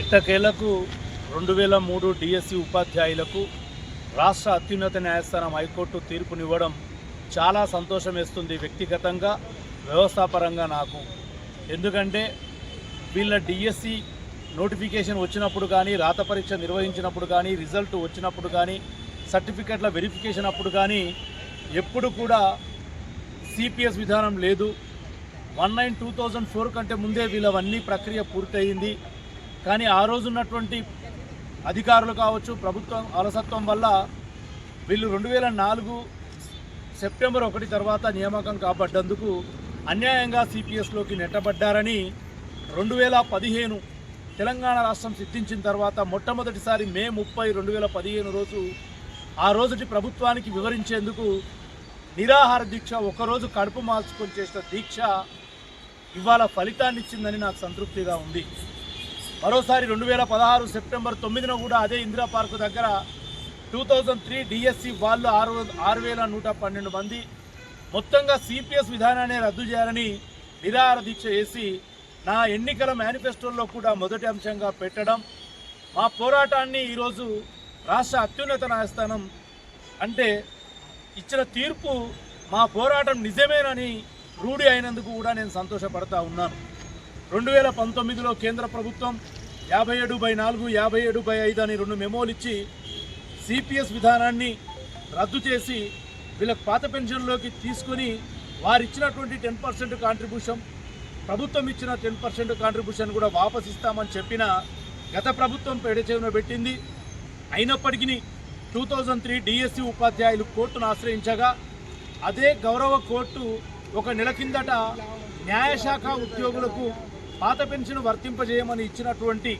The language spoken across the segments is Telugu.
ఎట్టకేలకు రెండు వేల మూడు డిఎస్సి ఉపాధ్యాయులకు రాష్ట్ర అత్యున్నత న్యాయస్థానం హైకోర్టు తీర్పునివ్వడం చాలా సంతోషం వేస్తుంది వ్యక్తిగతంగా వ్యవస్థాపరంగా నాకు. ఎందుకంటే వీళ్ళ డిఎస్సి నోటిఫికేషన్ వచ్చినప్పుడు కానీ రాత పరీక్ష నిర్వహించినప్పుడు కానీ రిజల్ట్ వచ్చినప్పుడు కానీ సర్టిఫికెట్ల వెరిఫికేషన్ అప్పుడు కానీ ఎప్పుడు కూడా సిపిఎస్ విధానం లేదు. One nine two thousand four కంటే ముందే వీళ్ళవన్నీ ప్రక్రియ పూర్తయింది. కానీ ఆ రోజు ఉన్నటువంటి అధికారులు కావచ్చు ప్రభుత్వం అలసత్వం వల్ల వీళ్ళు రెండు వేల నాలుగు సెప్టెంబర్ ఒకటి తర్వాత నియామకం కాబడ్డందుకు అన్యాయంగా సిపిఎస్లోకి నెట్టబడ్డారని రెండు వేల పదిహేను తెలంగాణ రాష్ట్రం సిద్ధించిన తర్వాత మొట్టమొదటిసారి మే ముప్పై రెండు వేల పదిహేను రోజు ఆ రోజుటి ప్రభుత్వానికి వివరించేందుకు నిరాహార దీక్ష ఒకరోజు కడుపు మార్చుకొని చేసిన దీక్ష ఇవాళ ఫలితాన్నిచ్చిందని నాకు సంతృప్తిగా ఉంది. మరోసారి రెండు వేల పదహారు సెప్టెంబర్ తొమ్మిదిన కూడా అదే ఇందిరా పార్కు దగ్గర టూ థౌజండ్ త్రీ డిఎస్సి వాళ్ళు ఆరు ఆరు వేల నూట పన్నెండు మంది మొత్తంగా సిపిఎస్ విధానాన్ని రద్దు చేయాలని నిరాహార దీక్ష చేసి నా ఎన్నికల మేనిఫెస్టోలో కూడా మొదటి అంశంగా పెట్టడం. మా పోరాటాన్ని ఈరోజు రాష్ట్ర అత్యున్నత న్యాయస్థానం అంటే ఇచ్చిన తీర్పు మా పోరాటం నిజమేనని రూఢి అయినందుకు కూడా నేను సంతోషపడతా ఉన్నాను. రెండు వేల పంతొమ్మిదిలో కేంద్ర ప్రభుత్వం యాభై ఏడు బై నాలుగు యాభై ఏడు బై ఐదు అని రెండు మెమోలు ఇచ్చి సిపిఎస్ విధానాన్ని రద్దు చేసి వీళ్ళకి పాత పెన్షన్లోకి తీసుకొని వారు ఇచ్చినటువంటి టెన్ పర్సెంట్ కాంట్రిబ్యూషన్ ప్రభుత్వం ఇచ్చిన టెన్ పర్సెంట్ కాంట్రిబ్యూషన్ కూడా వాపస్ ఇస్తామని చెప్పిన గత ప్రభుత్వం పెడచెవిన పెట్టింది. అయినప్పటికీ టూ థౌజండ్ త్రీ డిఎస్సి ఉపాధ్యాయులు కోర్టును ఆశ్రయించగా అదే గౌరవ కోర్టు ఒక నెల కిందట న్యాయశాఖ ఉద్యోగులకు పాత పెన్షన్ వర్తింపజేయమని ఇచ్చినటువంటి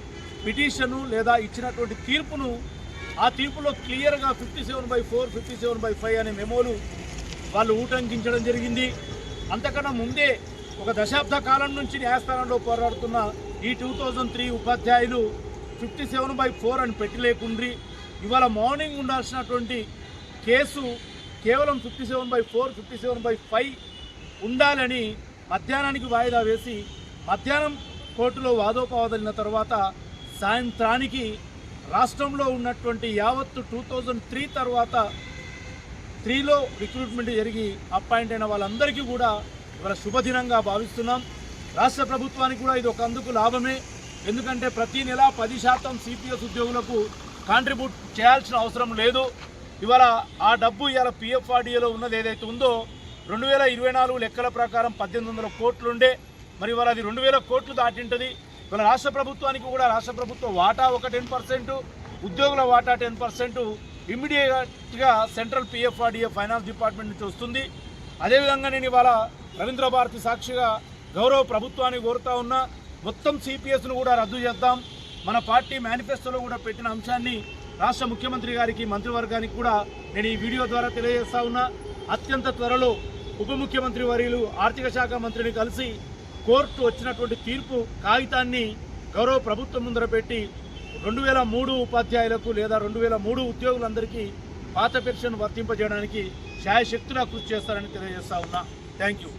పిటిషను లేదా ఇచ్చినటువంటి తీర్పును ఆ తీర్పులో క్లియర్గా fifty seven by four fifty seven by five అనే మెమోలు వాళ్ళు ఊటంకించడం జరిగింది. అంతకన్నా ముందే ఒక దశాబ్ద కాలం నుంచి న్యాయస్థానంలో పోరాడుతున్న ఈ టూ థౌజండ్ త్రీ ఉపాధ్యాయులు ఫిఫ్టీ సెవెన్ బై ఫోర్ అని పెట్టి లేకుండ్రి. ఇవాళ మార్నింగ్ ఉండాల్సినటువంటి కేసు కేవలం fifty seven by four fifty seven by five ఉండాలని మధ్యాహ్నానికి వాయిదా వేసి మధ్యాహ్నం కోర్టులో వాదోపవాదలిన తర్వాత సాయంత్రానికి రాష్ట్రంలో ఉన్నటువంటి యావత్తు టూ థౌజండ్ త్రీ తర్వాత త్రీలో రిక్రూట్మెంట్ జరిగి అపాయింట్ అయిన వాళ్ళందరికీ కూడా ఇవాళ శుభదినంగా భావిస్తున్నాం. రాష్ట్ర ప్రభుత్వానికి కూడా ఇది ఒక అందుకు లాభమే. ఎందుకంటే ప్రతి నెల పది శాతం సిపిఎస్ ఉద్యోగులకు కాంట్రిబ్యూట్ చేయాల్సిన అవసరం లేదు. ఇవాళ ఆ డబ్బు ఇవాళ పిఎఫ్ఆర్డీఏలో ఉన్నది ఏదైతే ఉందో రెండు వేల ఇరవై నాలుగు లెక్కల ప్రకారం పద్దెనిమిది వందల కోట్లుండే మరి ఇవాళ అది రెండు వేల కోట్లు దాటింటుంది. ఇవాళ రాష్ట్ర ప్రభుత్వానికి కూడా రాష్ట్ర ప్రభుత్వ వాటా ఒక టెన్ పర్సెంట్ ఉద్యోగుల వాటా టెన్ పర్సెంట్ ఇమ్మీడియట్గా సెంట్రల్ పిఎఫ్ఆర్డిఏ ఫైనాన్స్ డిపార్ట్మెంట్ నుంచి వస్తుంది. అదేవిధంగా నేను ఇవాళ రవీంద్ర భారతి సాక్షిగా గౌరవ ప్రభుత్వాన్ని కోరుతా ఉన్నా మొత్తం సిపిఎస్ను కూడా రద్దు చేద్దాం. మన పార్టీ మేనిఫెస్టోలో కూడా పెట్టిన అంశాన్ని రాష్ట్ర ముఖ్యమంత్రి గారికి మంత్రివర్గానికి కూడా నేను ఈ వీడియో ద్వారా తెలియజేస్తా ఉన్నా. అత్యంత త్వరలో ఉప ముఖ్యమంత్రి వర్యులు ఆర్థిక శాఖ మంత్రిని కలిసి కోర్టు వచ్చినటువంటి తీర్పు కాగితాన్ని గౌరవ ప్రభుత్వం ముందర పెట్టి రెండు వేల మూడు ఉపాధ్యాయులకు లేదా రెండు వేల మూడు ఉద్యోగులందరికీ పాత పెన్షన్ వర్తింపజేయడానికి శాయశక్తులా కృషి చేస్తారని తెలియజేస్తా ఉన్నా. Thank you.